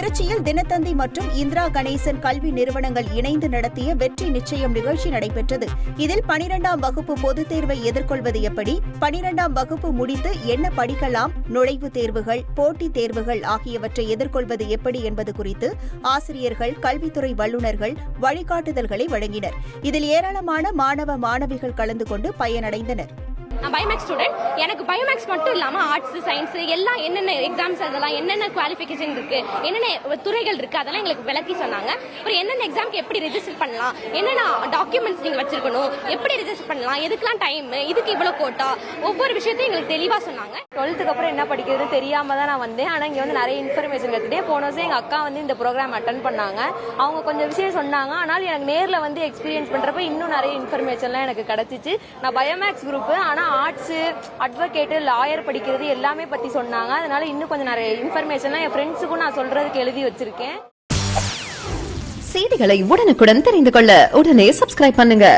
திருச்சியில் தினத்தந்தி மற்றும் இந்திரா கணேசன் கல்வி நிறுவனங்கள் இணைந்து நடத்திய வெற்றி நிச்சயம் நிகழ்ச்சி நடைபெற்றது. இதில் பனிரெண்டாம் வகுப்பு பொதுத் தேர்வை எதிர்கொள்வது எப்படி பனிரெண்டாம் வகுப்பு முடித்து என்ன படிக்கலாம் நுழைவுத் தேர்வுகள் போட்டித் தேர்வுகள் ஆகியவற்றை எதிர்கொள்வது எப்படி என்பது குறித்து ஆசிரியர்கள் கல்வித்துறை வல்லுநர்கள் வழிகாட்டுதல்களை வழங்கினர். இதில் ஏராளமான மாணவ மாணவிகள் கலந்து கொண்டு பயனடைந்தனர். நான் பயோமேக்ஸ் ஸ்டூடெண்ட் எனக்கு பயோமேக்ஸ் மட்டும் இல்லாமல் ஆர்ட்ஸ் சயின்ஸ் எல்லாம் என்னென்ன எக்ஸாம்ஸ் அதெல்லாம் என்னென்ன குவாலிஃபிகேஷன் இருக்கு என்னென்ன துறைகள் இருக்கு அதெல்லாம் எங்களுக்கு விளக்கி சொன்னாங்க. அப்புறம் என்னென்ன எக்ஸாம்க்கு எப்படி ரெஜிஸ்டர் பண்ணலாம் என்னென்ன டாக்குமெண்ட்ஸ் நீங்கள் வச்சிருக்கணும் எப்படி ரெஜிஸ்டர் பண்ணலாம் எதுக்கெல்லாம் டைம் இதுக்கு இவ்வளோ கோட்டா ஒவ்வொரு விஷயத்தையும் எங்களுக்கு தெளிவாக சொன்னாங்க. டுவெல்த்துக்கு அப்புறம் என்ன படிக்கிறது தெரியாம தான் நான் வந்தேன். ஆனால் இங்கே வந்து நிறைய இன்ஃபர்மேஷன் கற்றுட்டே போன வருஷம் எங்கள் அக்கா வந்து இந்த ப்ரோக்ராம் அட்டன் பண்ணாங்க. அவங்க கொஞ்சம் விஷயம் சொன்னாங்க. ஆனால் எனக்கு நேரில் வந்து எக்ஸ்பீரியன்ஸ் பண்ணுறப்ப இன்னும் நிறைய இன்ஃபர்மேஷன்லாம் எனக்கு கிடச்சிச்சு. நான் பயோமேக்ஸ் குரூப்பு ஆனால் ஆர்ட்ஸு அட்வொகேட்டு லாயர் படிக்கிறது எல்லாமே பற்றி சொன்னாங்க. அதனால இன்னும் கொஞ்சம் நிறைய இன்ஃபர்மேஷன்லாம் என் ஃப்ரெண்ட்ஸுக்கும் நான் சொல்கிறதுக்கு எழுதி வச்சிருக்கேன். செய்திகளை உடனுக்குடன் தெரிந்து கொள்ள உடனே சப்ஸ்கிரைப் பண்ணுங்க.